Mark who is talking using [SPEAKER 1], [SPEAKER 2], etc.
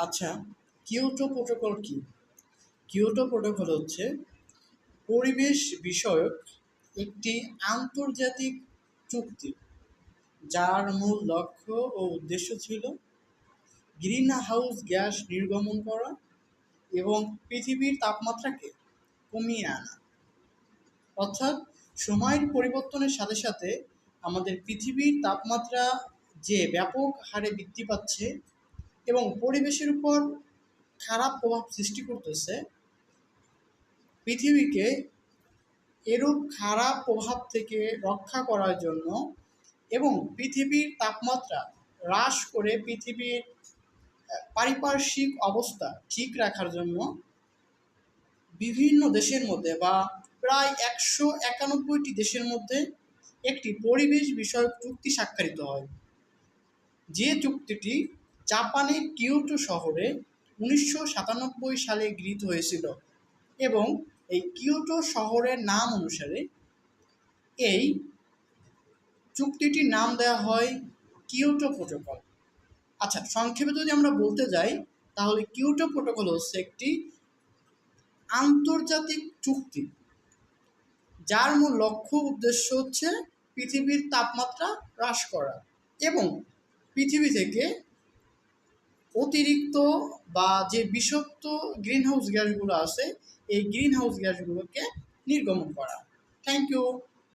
[SPEAKER 1] আচ্ছা Kyoto protocol কি? Kyoto protocol হচ্ছে পরিবেশ বিষয়ক একটি আন্তর্জাতিক চুক্তি যার মূল লক্ষ্য ও উদ্দেশ্য ছিল গ্রিন হাউস গ্যাস নির্গমন করা এবং পৃথিবীর তাপমাত্রাকে কমিয়ে আনা। অর্থাৎ, সময়ের পরিবর্তনের সাথে সাথে আমাদের পৃথিবীর তাপমাত্রা যে ব্যাপক হারে বৃদ্ধি পাচ্ছে এবং পরিবেশের উপর খারাপ প্রভাব সৃষ্টি করতেছে, পৃথিবীকে এরূপ খারাপ প্রভাব থেকে রক্ষা করার জন্য এবং পৃথিবীর তাপমাত্রা হ্রাস করে পৃথিবীর পারিপার্শ্বিক অবস্থা ঠিক রাখার জন্য বিভিন্ন দেশের মধ্যে বা প্রায় একশো একানব্বইটি দেশের মধ্যে একটি পরিবেশ বিষয়ক চুক্তি স্বাক্ষরিত হয়। যে চুক্তিটি জাপানের কিয়োটো শহরে উনিশশো সাতানব্বই সালে গৃহীত হয়েছিল এবং এই কিয়োটো শহরের নাম অনুসারে এই চুক্তিটির নাম দেওয়া হয় কিয়োটো প্রোটোকল। আচ্ছা সংক্ষেপে যদি আমরা বলতে যাই, তাহলে কিউটো প্রোটোকল হচ্ছে একটি আন্তর্জাতিক চুক্তি, যার মূল লক্ষ্য উদ্দেশ্য হচ্ছে পৃথিবীর তাপমাত্রা হ্রাস করা এবং পৃথিবী থেকে অতিরিক্ত বা যে বিষাক্ত গ্রিনহাউস গ্যাসগুলো আছে এই গ্রিনহাউস গ্যাসগুলোকে নির্গমন করা। Thank you